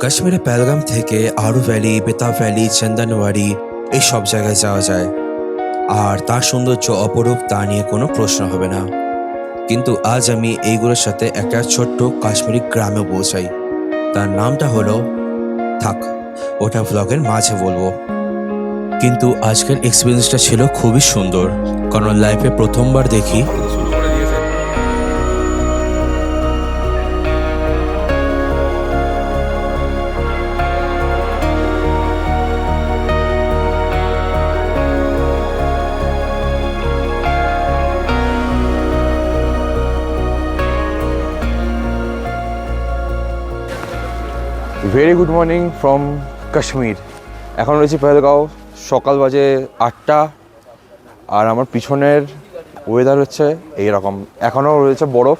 কাশ্মীরে পেলগাম থেকে Aru valley Betaab valley, Chandanwari এই সব জায়গায় যাওয়া যায়। আর তার সৌন্দর্য অপরূপ তা নিয়ে কোনো প্রশ্ন হবে না। কিন্তু আজ আমি এইগুলোর সাথে একটা ছোট্ট কাশ্মীরি গ্রামে পৌঁছাই। তার নামটা হলো, থাক, ওটা ব্লগের মাঝে বলব। কিন্তু আজকের এক্সপিরিয়েন্সটা ছিল খুবই সুন্দর। কারণ লাইফে প্রথমবার দেখি very good morning from Kashmir এখন রয়েছি পেহেলগাঁও। সকাল বাজে আটটা। আর আমার পিছনের ওয়েদার হচ্ছে এইরকম। এখনও রয়েছে বরফ।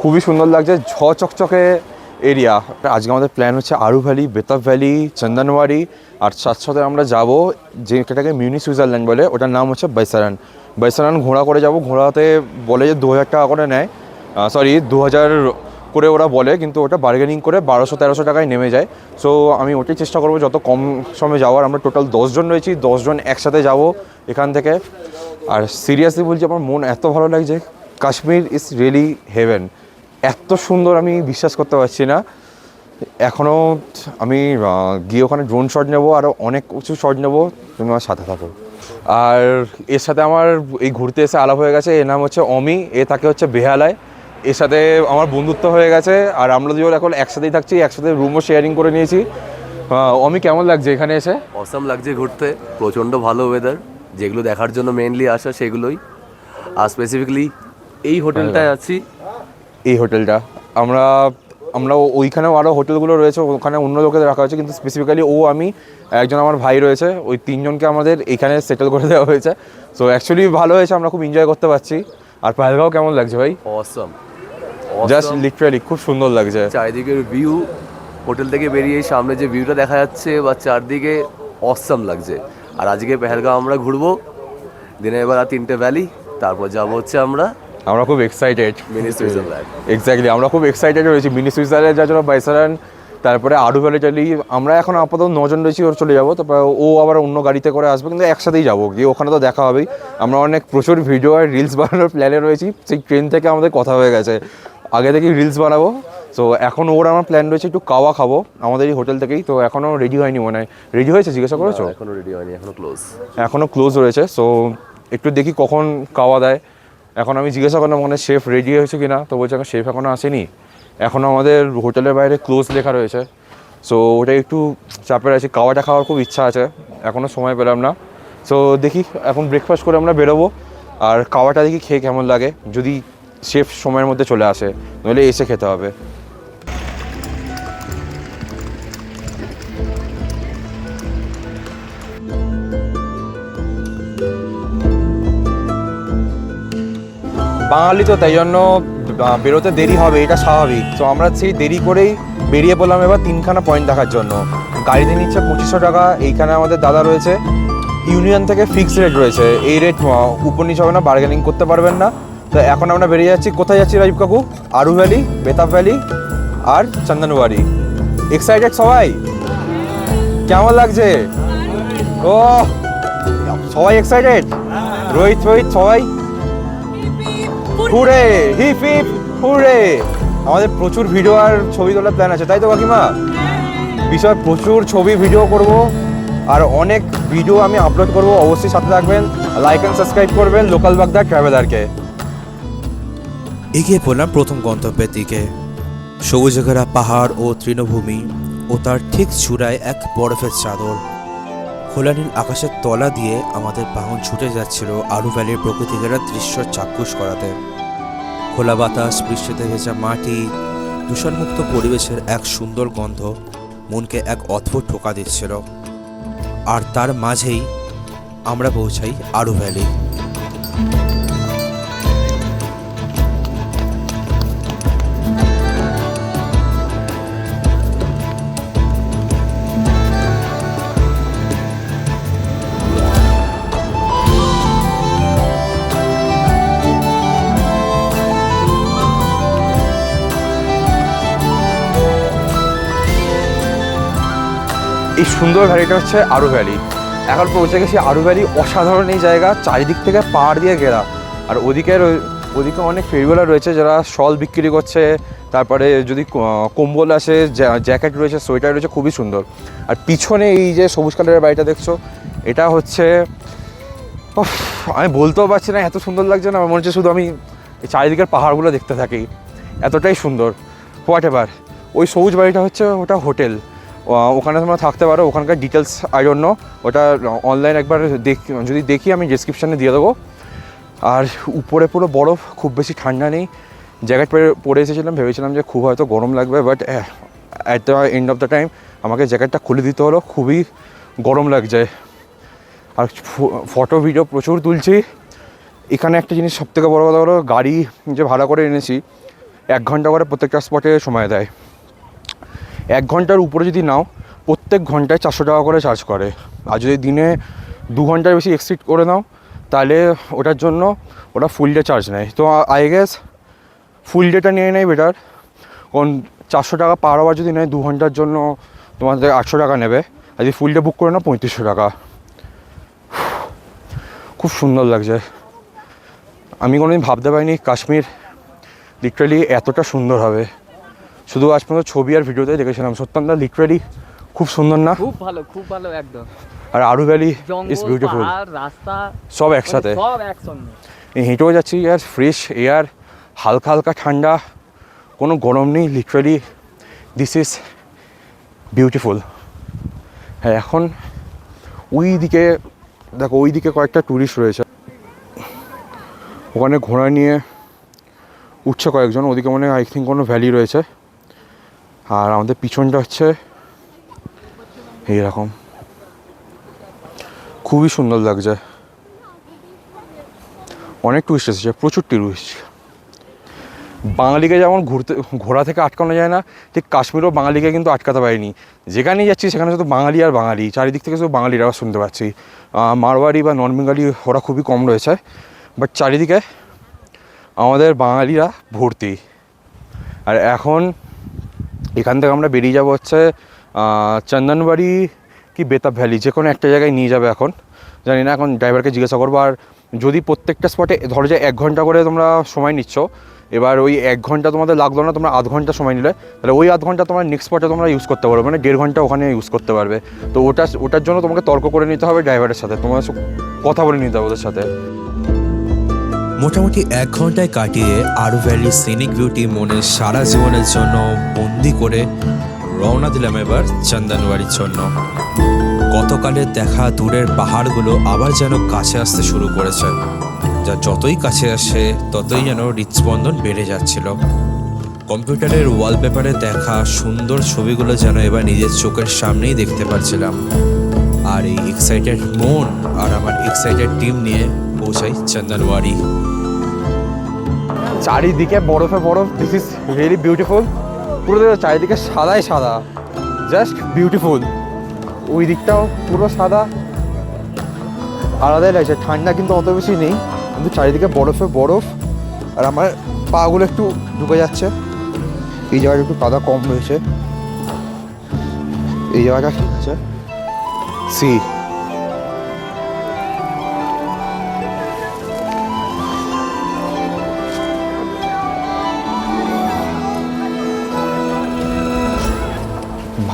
খুবই সুন্দর লাগছে। ঝ চকচকে এরিয়া আজকে আমাদের প্ল্যান হচ্ছে আরু ভ্যালি বেতাব ভ্যালি চন্দনওয়ারি। আর সাথে সাথে আমরা যাব যেটাকে মিউনি সুইজারল্যান্ড বলে। ওটার নাম হচ্ছে বাইসারান। বাইসারান ঘোড়া করে যাব। ঘোড়াতে বলে যে দু হাজার টাকা করে নেয়। সরি দু হাজার করে ওরা বলে, কিন্তু ওটা বার্গেনিং করে বারোশো তেরোশো টাকায় নেমে যায়। সো আমি ওটাই চেষ্টা করব যত কম সময়ে যাওয়ার। আমরা টোটাল দশজন রয়েছি, দশজন একসাথে যাব এখান থেকে। আর সিরিয়াসলি বলছি, আমার মন এত ভালো লাগছে, কাশ্মীর ইজ রিয়েলি হেভেন এত সুন্দর আমি বিশ্বাস করতে পারছি না। এখনও আমি গিয়ে ওখানে ড্রোন শট নেব আরও অনেক কিছু শট নেব, তুমি আমার সাথে থাকো। আর এর সাথে আমার এই ঘুরতে এসে আলাপ হয়ে গেছে, এর নাম হচ্ছে অমি, এ থাকে হচ্ছে বেহালায়। এর সাথে আমার বন্ধুত্ব হয়ে গেছে আর আমরা দুজন এখন একসাথেই থাকছি একসাথে রুমও শেয়ারিং করে নিয়েছি। অমি কেমন লাগছে এখানে এসে? অসাম লাগছে ঘুরতে প্রচণ্ড ভালো ওয়েদার যেগুলো দেখার জন্য মেনলি আসা সেগুলোই। আর স্পেসিফিকলি এই হোটেলটায় আছি। এই হোটেলটা আমরা আমরা ওইখানেও আরও হোটেলগুলো রয়েছে ওখানে অন্য লোকেদের রাখা হয়েছে কিন্তু স্পেসিফিক্যালি ও আমি একজন আমার ভাই রয়েছে ওই তিনজনকে আমাদের এখানে সেটেল করে দেওয়া হয়েছে। সো অ্যাকচুয়ালি ভালো হয়েছে আমরা খুব এনজয় করতে পারছি। আর পাহেলগাঁও কেমন লাগছে ভাই? অসাম জাস্ট লিটারালি খুব সুন্দর লাগছে। চারিদিকের ভিউ হোটেল থেকে বেরিয়ে সামনে যে ভিউটা দেখা যাচ্ছে বা চারদিকে অসাম লাগছে। আর আজকে পেহেলগাঁও আমরা ঘুরবো দিনের বেলা তিনটে ভ্যালি তারপর যাব হচ্ছে আমরা আমরা খুব এক্সাইটেড মিনি সুইজারল্যান্ড এক্স্যাক্টলি আমরা খুব এক্সাইটেড রয়েছি মিনি সুইজারল্যান্ড যার জন্য বাইসারান তারপরে আডু ভ্যালি টালি আমরা এখন আপাতত নজন রয়েছি ওর চলে যাব তারপর ও আবার অন্য গাড়িতে করে আসবে কিন্তু একসাথেই যাব গিয়ে ওখানে তো দেখা হবেই। আমরা অনেক প্রচুর ভিডিও আর রিলস বানানোর প্ল্যানে রয়েছি সেই ট্রেন থেকে আমাদের কথা হয়ে গেছে। আগে থেকেই রিলস বানাবো। তো এখন ওর আমার প্ল্যান রয়েছে একটু কাওয়া খাব। আমাদের এই হোটেল থেকেই। তো এখনও রেডি হয়নি মনে হয়। রেডি হয়েছে জিজ্ঞাসা করেছ? এখনও রেডি হয়নি এখনও ক্লোজ এখনও ক্লোজ রয়েছে। সো একটু দেখি কখন কাওয়া দেয়। এখন আমি জিজ্ঞাসা করলাম মানে শেফ রেডি হয়েছে কিনা? তো বলছে এখন শেফ এখনও আসেনি। এখনও আমাদের হোটেলের বাইরে ক্লোজ লেখা রয়েছে। সো ওটা একটু চাপের আছে। কাওয়াটা খাওয়ার খুব ইচ্ছা আছে। এখনও সময় পেলাম না। সো দেখি এখন ব্রেকফাস্ট করে আমরা বেরোবো। আর কাওয়াটা দেখি খেয়ে কেমন লাগে। যদি শেফ সময়ের মধ্যে চলে আসে, নইলে এসে খেতে হবে। বাঙালি তো তাই জন্য বেরোতে দেরি হবে, এটা স্বাভাবিক। তো আমরা সেই দেরি করেই বেরিয়ে পড়লাম এবার তিনখানা পয়েন্ট দেখার জন্য। গাড়িতে নিচ্ছে পঁচিশশো টাকা, এইখানে আমাদের দাদা রয়েছে। ইউনিয়ন থেকে ফিক্সড রেট রয়েছে, এই রেট উপর নিচে হবে না বার্গেনিং করতে পারবেন না। তো এখন আমরা বেরিয়ে যাচ্ছি। কোথায় যাচ্ছি রাজীব কাকু? আরু ভ্যালি, বেতাব ভ্যালি আর চন্দনবাড়ি। এক্সাইটেড সবাই? কেমন লাগছে? ও সবাই এক্সাইটেড রোহিত রোহিত, সবাই? Hurray, hip hip, hurray. আমাদের প্রচুর ভিডিও আর ছবি তোলার প্ল্যান আছে, তাই তো কাকিমা? বিষয়, প্রচুর ছবি ভিডিও করব আর অনেক ভিডিও আমি আপলোড করব। অবশ্যই সাথে থাকবেন লাইক অ্যান্ড সাবস্ক্রাইব করবেন লোকাল বাগদা ট্রাভেলারকে এগিয়ে পড়লাম প্রথম গন্তব্যের দিকে। সবুজ ঘেরা পাহাড় ও তৃণভূমি ও তার ঠিক চূড়ায় এক বরফের চাদর। খোলা নীল আকাশের তলা দিয়ে আমাদের বাহন ছুটে যাচ্ছিল আরু ভ্যালির প্রকৃতি ঘেরা দৃশ্য চাক্ষুষ করাতে। খোলা বাতাস, বৃষ্টিতে ভেজা মাটি, দূষণমুক্ত পরিবেশের এক সুন্দর গন্ধ মনকে এক অদ্ভুত ঠোকা দিচ্ছিল। আর তার মাঝেই আমরা পৌঁছাই আরু ভ্যালি। এই সুন্দর ভ্যালিটা হচ্ছে আরু ভ্যালি। এখন পৌঁছে গেছি আরু ভ্যালি, অসাধারণ এই জায়গা। চারিদিক থেকে পাহাড় দিয়ে ঘেরা। আর ওদিকে ওদিকে অনেক ফেরিওয়ালা রয়েছে যারা শল বিক্রি করছে। তারপরে যদি কম্বল আছে জ্যাকেট রয়েছে, সোয়েটার রয়েছে, খুবই সুন্দর। আর পিছনে এই যে সবুজ কালারের বাড়িটা দেখছ, এটা হচ্ছে আমি বলতেও পারছি না, এত সুন্দর লাগছে না, আমার মনে হচ্ছে শুধু আমি চারিদিকের পাহাড়গুলো দেখতে থাকি। এতটাই সুন্দর। Whatever. ওই সবুজ বাড়িটা হচ্ছে ওটা হোটেল। ওখানে তোমরা থাকতে পারো। ওখানকার ডিটেলস আই নো ওটা অনলাইন একবার দেখ, যদি দেখি আমি ডিসক্রিপশানে দিয়ে দেবো। আর উপরে পুরো বরফ, খুব বেশি ঠান্ডা নেই। জ্যাকেট পরে পরে এসেছিলাম, ভেবেছিলাম যে খুব হয়তো গরম লাগবে but at the end of the time আমাকে জ্যাকেটটা খুলে দিতে হলো, খুবই গরম লাগছে। আর ফটো ভিডিও প্রচুর তুলছি। এখানে একটা জিনিস সবথেকে বড় কথা হলো, গাড়ি যে ভাড়া করে এনেছি, এক ঘণ্টা করে প্রত্যেকটা স্পটে সময় দেয়। এক ঘণ্টার উপরে যদি নাও, প্রত্যেক ঘন্টায় চারশো টাকা করে চার্জ করে। আর যদি দিনে দু ঘণ্টার বেশি এক্সিট করে নাও, তাহলে ওটার জন্য ওটা ফুল ডে চার্জ নেয়। তো আই গেস ফুল ডেটা নিয়ে নেয় বেটার কারণ চারশো টাকা পার আওয়ার যদি নেয়, দু ঘণ্টার জন্য তোমাদের আটশো টাকা নেবে। আর যদি ফুল ডে বুক করে নাও, পঁয়ত্রিশশো টাকা। খুব সুন্দর লাগছে। আমি কোনোদিন ভাবতে পারিনি কাশ্মীর লিটারালি এতটা সুন্দর হবে। শুধু আজ পর্যন্ত ছবি আর ভিডিওতে দেখেছিলাম সত্যান্তর লিটারালি খুব সুন্দর না? খুব ভালো খুব ভালো একদম। আর আরু ভ্যালি ইজ বিউটিফুল রাস্তা সব মানে একসাথে সব একসঙ্গে। এই হেঁটেও যাচ্ছি আর ফ্রেশ এয়ার হালকা হালকা ঠান্ডা কোনো গরম নেই লিটারালি দিস ইজ বিউটিফুল হ্যাঁ এখন ওই দিকে দেখো ওই দিকে কয়েকটা ট্যুরিস্ট রয়েছে। ওখানে ঘোড়া নিয়ে উঠছে কয়েকজন ওদিকে মনে আই থিঙ্ক কোনো ভ্যালি রয়েছে। আর আমাদের পিছনটা হচ্ছে এইরকম। খুবই সুন্দর লাগছে। অনেক টুরিস্ট এসেছে প্রচুর টুরিস্ট বাঙালিকে যেমন ঘুরতে ঘোরা থেকে আটকানো যায় না ঠিক কাশ্মীরও বাঙালিকে কিন্তু আটকাতে পারিনি। যেখানেই যাচ্ছি সেখানে শুধু বাঙালি আর বাঙালি চারিদিক থেকে শুধু বাঙালির আওয়াজ শুনতে পাচ্ছি। আহ, মারওয়ারি বা নন বেঙ্গালি ওরা খুবই কম রয়েছে বাট চারিদিকে আমাদের বাঙালিরা ভর্তি। আর এখন এখান থেকে আমরা বেরিয়ে যাব হচ্ছে চন্দনবাড়ি কি বেতাব ভ্যালি, যে কোনো একটা জায়গায় নিয়ে যাবে এখন। জানি না, এখন ড্রাইভারকে জিজ্ঞাসা করব। আর যদি প্রত্যেকটা স্পটে ধরো যে এক ঘণ্টা করে তোমরা সময় নিচ্ছ, এবার ওই এক ঘণ্টা তোমাদের লাগল না, তোমরা আধ ঘণ্টা সময় নিলে, তাহলে ওই আধ ঘণ্টা তোমার নেক্সট স্পটে তোমরা ইউজ করতে পারবে মানে দেড় ঘণ্টা ওখানে ইউজ করতে পারবে। তো ওটা, ওটার জন্য তোমাকে তর্ক করে নিতে হবে ড্রাইভারের সাথে। তোমার কথা বলে নিতে হবে ওদের সাথে। মোটামুটি এক ঘন্টায় কাটিয়ে আরু ভ্যালির সিনিক বিউটি মনে সারা জীবনের জন্য বন্দি করে রওনা দিলাম এবার চন্দনবাড়ির জন্য। গতকালের দেখা দূরের পাহাড়গুলো আবার যেন কাছে আসতে শুরু করেছে। যা যতই কাছে আসে, ততই যেন হৃদস্পন্দন বেড়ে যাচ্ছিল। কম্পিউটারের ওয়ালপেপারে দেখা সুন্দর ছবিগুলো যেন এবার নিজের চোখের সামনেই দেখতে পাচ্ছিলাম আর এই এক্সাইটেড মন আর আমার এক্সাইটেড টিম নিয়ে পৌঁছাই চন্দনবাড়ি চারিদিকে বরফে বরফ দিস ইজ রিয়েলি বিউটিফুল পুরো চারিদিকে সাদাই সাদা। জাস্ট বিউটিফুল ওই দিকটাও পুরো সাদা। আলাদাই লাগছে, ঠান্ডা কিন্তু অত বেশি নেই, কিন্তু চারিদিকে বরফে বরফ। আর আমার পাগুলো একটু ঢুকে যাচ্ছে। এই জায়গাটা একটু কাদা কম রয়েছে। এই জায়গাটা আছে সি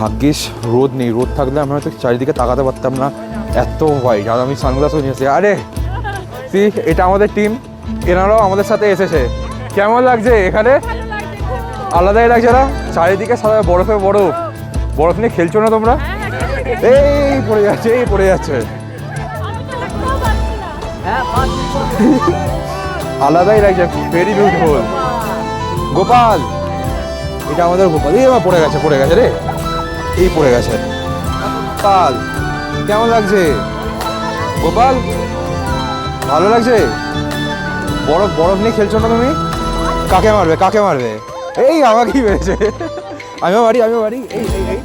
ভাগ্যিস রোদ নেই, রোদ থাকলে আমরা হয়তো চারিদিকে তাকাতে পারতাম না। এত হোয়াইট আর আমি সানগ্লাসও নিয়েছি। আরে সি এটা আমাদের টিম এনারাও আমাদের সাথে এসেছে। কেমন লাগছে এখানে? আলাদাই লাগছে না? চারিদিকে সারা বরফে বরফ। বরফ নিয়ে খেলছো না তোমরা? এই পড়ে যাচ্ছে, এই পড়ে যাচ্ছে। আলাদাই লাগছে ভেরি বিউটিফুল গোপাল, এটা আমাদের গোপাল। এই পড়ে গেছে পড়ে গেছে রে। এই পড়ে গেছে। গোপাল, কেমন লাগছে? গোপাল, ভালো লাগছে? বরফ বরফ নিয়ে খেলছো না তুমি? কাকে মারবে কাকে মারবে? এই আমাকেই মেরেছে। আমিও বাড়ি আমিও বাড়ি এই এই এই।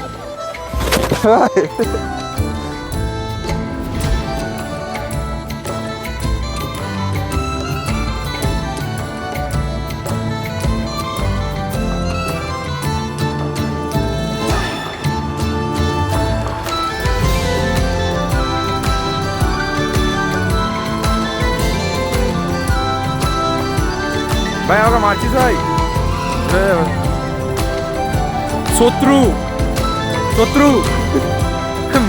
ভাই আমাকে মারছিস ভাই? শত্রু শত্রু।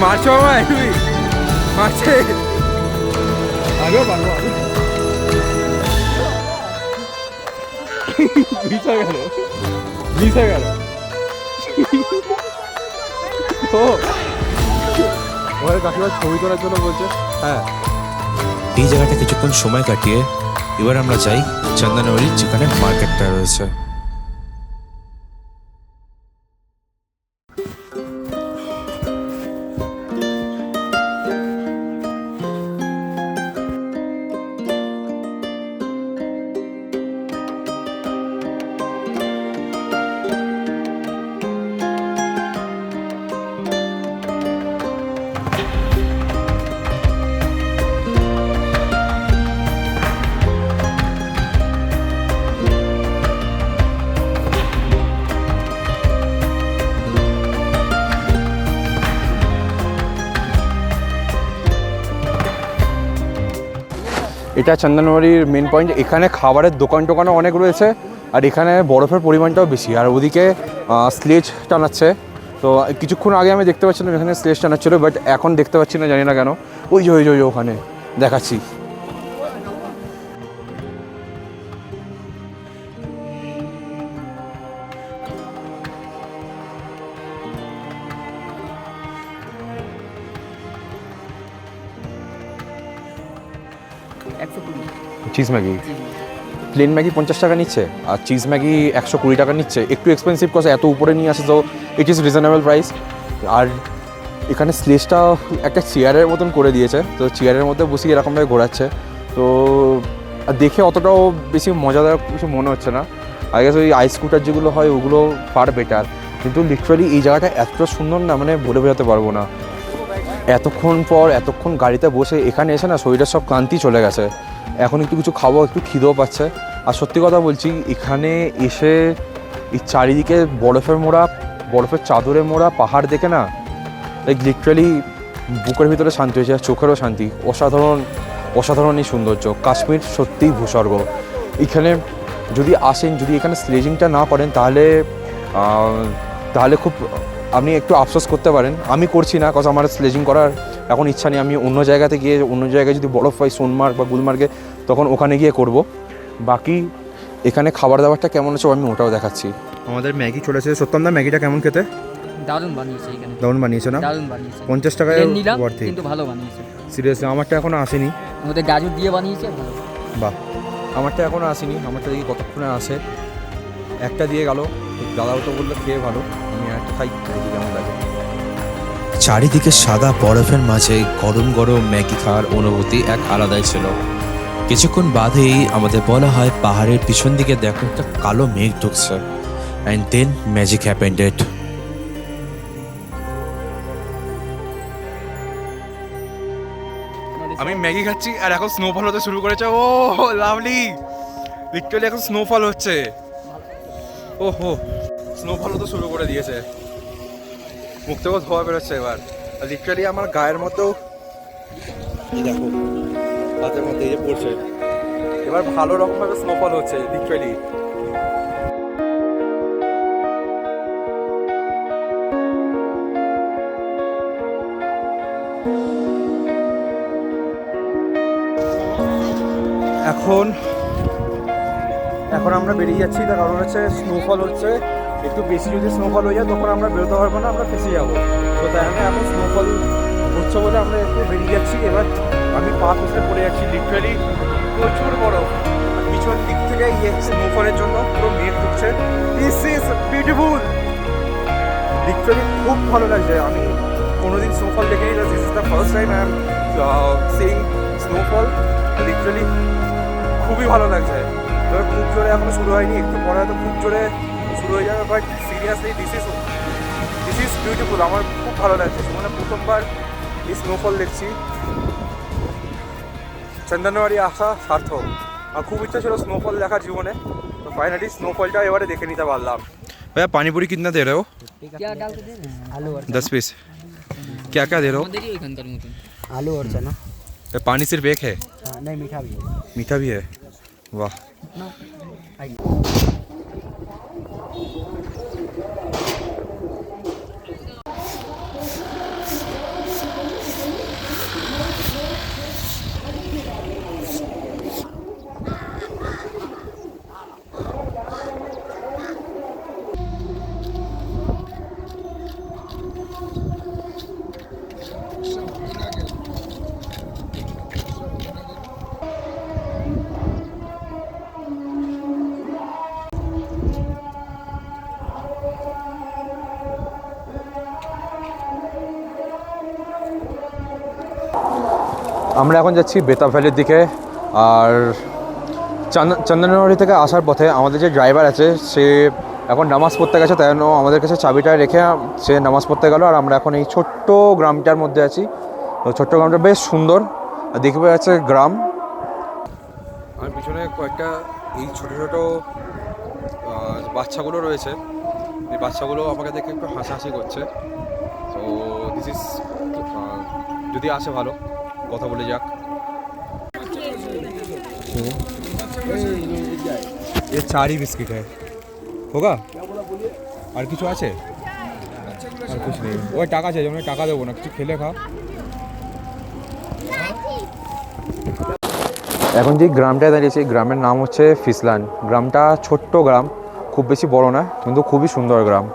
মারছো আমায়? তুমি মারছে আগেও পারব হয়ে গেল হয়ে গেল। ও। ছবি তোলার জন্য বলছে। হ্যাঁ। এই জায়গাটা কিছুক্ষণ সময় কাটিয়ে এবার আমরা যাই চন্দনবাড়ি যেখানে মার্কেটটা রয়েছে। এটা চন্দনবাড়ির মেন পয়েন্ট এখানে খাবারের দোকান টোকানও অনেক রয়েছে, আর এখানে বরফের পরিমাণটাও বেশি, আর ওদিকে স্লেজ টানাচ্ছে। তো কিছুক্ষণ আগে আমি দেখতে পাচ্ছিলাম এখানে স্লেজ টানাচ্ছিল বাট এখন দেখতে পাচ্ছি না, জানি না কেন। ওই যে ওই যে ওখানে, দেখাচ্ছি। চিজ ম্যাগি প্লেন ম্যাগি পঞ্চাশ টাকা নিচ্ছে, আর চিজ ম্যাগি একশো কুড়ি টাকা নিচ্ছে। একটু এক্সপেন্সিভ কস এত উপরে নিয়ে আসে তো ইট ইজ রিজনেবল প্রাইস আর এখানে স্লেজটা একটা চেয়ারের মতন করে দিয়েছে, তো চেয়ারের মধ্যে বসিয়ে এরকমভাবে ঘোরাচ্ছে। তো দেখে অতটাও বেশি মজাদার কিছু মনে হচ্ছে না। আই ওই আইস স্কুটার যেগুলো হয়, ওগুলো ফার বেটার কিন্তু লিটারালি এই জায়গাটা এতটা সুন্দর না মানে বলে বোঝাতে পারব না। এতক্ষণ পর, এতক্ষণ গাড়িতে বসে এখানে এসে না শরীরের সব ক্লান্তি চলে গেছে। এখন একটু কিছু খাব একটু খিদেও পাচ্ছে। আর সত্যি কথা বলছি, এখানে এসে এই চারিদিকে বরফের মোড়া, বরফের চাদরে মোড়া, পাহাড় দেখে না লাইক লিটারালি বুকের ভিতরে শান্তি হয়েছে চোখেরও শান্তি। অসাধারণ, অসাধারণই সৌন্দর্য। কাশ্মীর সত্যিই ভূস্বর্গ। এখানে যদি আসেন, যদি এখানে স্লেজিংটা না করেন, তাহলে তাহলে খুব আপনি একটু আফসোস করতে পারেন। আমি করছি না কজ আমার স্লেজিং করার এখন ইচ্ছা নেই আমি অন্য জায়গাতে গিয়ে অন্য জায়গায় যদি বরফ পাই সোনমার্গ বা গুলমার্গে তখন ওখানে গিয়ে করব। বাকি এখানে খাবার দাবারটা কেমন আছে আমি ওটাও দেখাচ্ছি। আমাদের ম্যাগি চলেছে সত্যম দা ম্যাগিটা কেমন খেতে? দারুণ বানিয়েছে এখানে। দারুণ বানিয়েছে না? দারুণ বানিয়েছে। পঞ্চাশ টাকায় নিলাম কিন্তু ভালো বানিয়েছে। সিরিয়াসলি আমারটা এখনও আসেনি। ওদের গাজর দিয়ে বানিয়েছে ভালো। বাহ। আমারটা এখনও আসেনি। আমারটা দেখি কতক্ষণে আসে। একটা দিয়ে গেল। দাদাও তো বলল খেয়ে ভালো। আমি একটা খাই। দেখি কেমন লাগে। চারিদিকে সাদা বরফের মাঝে গরম গরম ম্যাগি খাওয়ার অনুভূতি এক আলাদাই ছিল। কিছুক্ষণ বাদেই আমাদের বলা হয় পাহাড়ের পিছন দিকে দেখো একটা কালো মেঘ ঢুকছে। অ্যান্ড দেন ম্যাজিক হ্যাপেন্ডেড আমি ম্যাগি খাচ্ছি আর এখন স্নোফল হতে শুরু করেছে। ও, লাভলি। লিটারালি এখন স্নোফল হচ্ছে। ও হো স্নোফল হতে শুরু করে দিয়েছে। মুখ ধোয়া বেরোচ্ছে এবার। লিটারালি আমার গায়ের মতো দেখো, হাতের মধ্যে এই যে পড়ছে। এবার ভালো রকমভাবে স্নোফল হচ্ছে লিটারালি এখন এখন আমরা বেরিয়ে যাচ্ছি। তার কারণ হচ্ছে স্নোফল হচ্ছে। একটু বেশি যদি স্নোফল হয়ে যায়, তখন আমরা বেরোতে পারব না, আমরা ফেসে যাব। তো তাই জন্য এখন স্নোফল হচ্ছে বলে আমরা একটু বেরিয়ে যাচ্ছি। এবার আমি পা ফেসে পড়ে যাচ্ছি লিটারালি প্রচুর বড় পিছন দিক থেকে এই স্নোফলের জন্য পুরো মেঘ ঢুকছে দিস ইজ বিউটিফুল লিটারালি খুব ভালো লাগছে। আমি কোনোদিন স্নোফল দেখিনি this is the first time I am seeing snowfall literally খুবই ভালো লাগছে। তবে খুব জোরে এখনও শুরু হয়নি, একটু পরে হয়তো খুব জোরে শুরু হয়ে যাবে but seriously this is this is beautiful আমার খুব ভালো লাগছে মানে প্রথমবার এই স্নোফল দেখছি চন্দনবাড়ি আসা সার্থক আর খুব ইচ্ছা ছিল স্নোফল দেখার জীবনে তো ফাইনালি স্নোফলটা এবারে দেখে নিতে পারলাম भैया पानी पूरी कितना दे रहे हो क्या डाल के दे आलू और दस पीस क्या क्या दे रहे আমাদেরই ওইখানকার মতন आलू और चना हो पानी सिर्फ एक है हाँ, नहीं मीठा भी है मीठा भी है वाह আমরা এখন যাচ্ছি বেতাব ভ্যালির দিকে। আর চান্দন চন্দননগরী থেকে আসার পথে আমাদের যে ড্রাইভার আছে, সে এখন নামাজ পড়তে গেছে, তাই আমাদের কাছে চাবিটা রেখে সে নামাজ পড়তে গেল। আর আমরা এখন এই ছোট্ট গ্রামটার মধ্যে আছি। তো ছোট্ট গ্রামটা বেশ সুন্দর। আর দেখতে পাওয়া যাচ্ছে গ্রাম। আর পিছনে কয়েকটা এই ছোট ছোট বাচ্চাগুলো রয়েছে। এই বাচ্চাগুলো আমাকে দেখে একটু হাসাহাসি করছে। তো দিস ইজ যদি আসে ভালো। কথা বলে যাক ये चार ही बिस्किट है होगा আর কিছু আছে আর কিছু নেই ওই টাকা চাই যেমন টাকা দেবো না কিছু খেলে খা এখন যে গ্রামটায় দাঁড়িয়েছে এই গ্রামের নাম হচ্ছে ফিসল্যান্ড গ্রামটা ছোট্ট গ্রাম খুব বেশি বড় না কিন্তু খুবই সুন্দর গ্রাম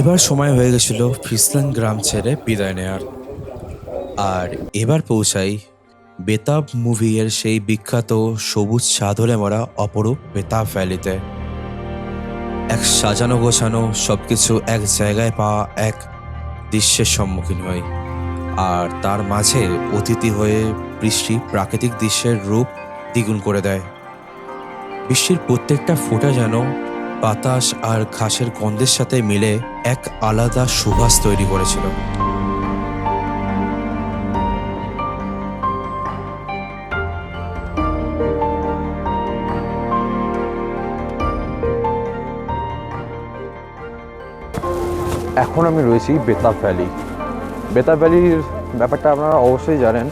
এবার সময় হয়ে গেছিল ফ্রিসল্যান্ড গ্রাম ছেড়ে বিদায় নেয়ার আর এবার পৌঁছাই বেতাব মুভি এর সেই বিখ্যাত সবুজ চাদরে মরা অপরূপ বেতাব ভ্যালিতে। এক সাজানো গোছানো সবকিছু এক জায়গায় পাওয়া এক দৃশ্যের সম্মুখীন হই। আর তার মাঝে অতিথি হয়ে বৃষ্টি প্রাকৃতিক দৃশ্যের রূপ দ্বিগুণ করে দেয়। বৃষ্টির প্রত্যেকটা ফোঁটা যেন বাতাস আর ঘাসের গন্ধের সাথে মিলে এক আলাদা সুবাস তৈরি করেছিল। এখন আমি রয়েছি বেতাব ভ্যালি। বেতাব ভ্যালির ব্যাপারটা আপনারা অবশ্যই জানেন।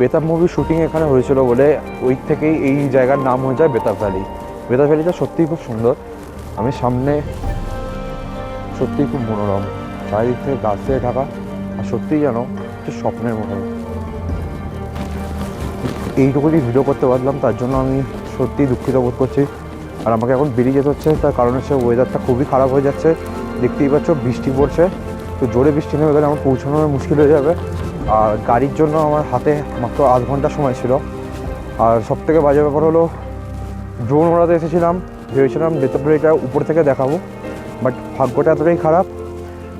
বেতাব মুভির শুটিং এখানে হয়েছিল বলে ওই থেকেই এই জায়গার নাম হয়ে যায় বেতাব ভ্যালি। বেতাব ভ্যালিটা সত্যিই খুব সুন্দর। আমি সামনে সত্যিই খুব মনোরম। চারিদিক থেকে গাছ দিয়ে ঢাকা। আর সত্যিই যেন একটু স্বপ্নের মতো। এইটুকুনি ভিডিও করতে পারলাম, তার জন্য আমি সত্যিই দুঃখিত বোধ করছি। আর আমাকে এখন বেরিয়ে যেতে হচ্ছে, তার কারণ হচ্ছে ওয়েদারটা খুবই খারাপ হয়ে যাচ্ছে। দেখতেই পাচ্ছ, বৃষ্টি পড়ছে। তো জোরে বৃষ্টি নেমে গেলে আমার পৌঁছানো মুশকিল হয়ে যাবে। আর গাড়ির জন্য আমার হাতে মাত্র আধ ঘণ্টা সময় ছিল। আর সব থেকে বাজে ব্যাপার হলো ড্রোন ওড়াতে এসেছিলাম, ভেবেছিলাম বেতাবলিটা উপর থেকে দেখাবো। বাট ভাগ্যটা এতটাই খারাপ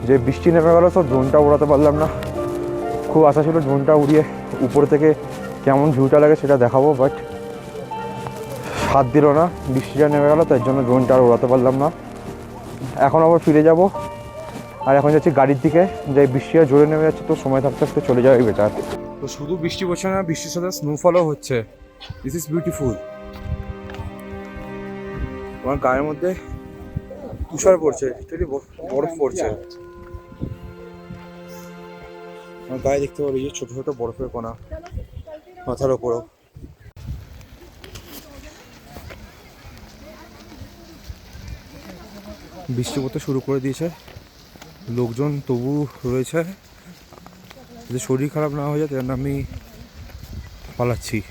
যে বৃষ্টি নেমে গেলো তো ড্রোনটা ওড়াতে পারলাম না। খুব আশা ছিল ড্রোনটা উড়িয়ে উপর থেকে কেমন ভিউটা লাগে সেটা দেখাবো বাট হাত দিল না, বৃষ্টিটা নেমে গেলো তার জন্য ড্রোনটা আর ওড়াতে পারলাম না। এখন আবার ফিরে যাব। আর এখন যাচ্ছি গাড়ির দিকে। যে বৃষ্টিটা জোরে নেমে যাচ্ছে, তো সময় থাকতে থাকতে চলে যাওয়াই বেটার তো শুধু বৃষ্টি পড়ছে না, বৃষ্টির সাথে স্নোফলও হচ্ছে। দিস ইজ বিউটিফুল আমার গায়ের মধ্যে তুষার পড়ছে বরফ পড়ছে। আমার গায়ে দেখতে পারো এই যে ছোটো ছোটো বরফের কণা, মাথার ওপরও। বৃষ্টি পড়তে শুরু করে দিয়েছে। লোকজন তবু রয়েছে। যে শরীর খারাপ না হয়ে যায় তার আমি পালাচ্ছি।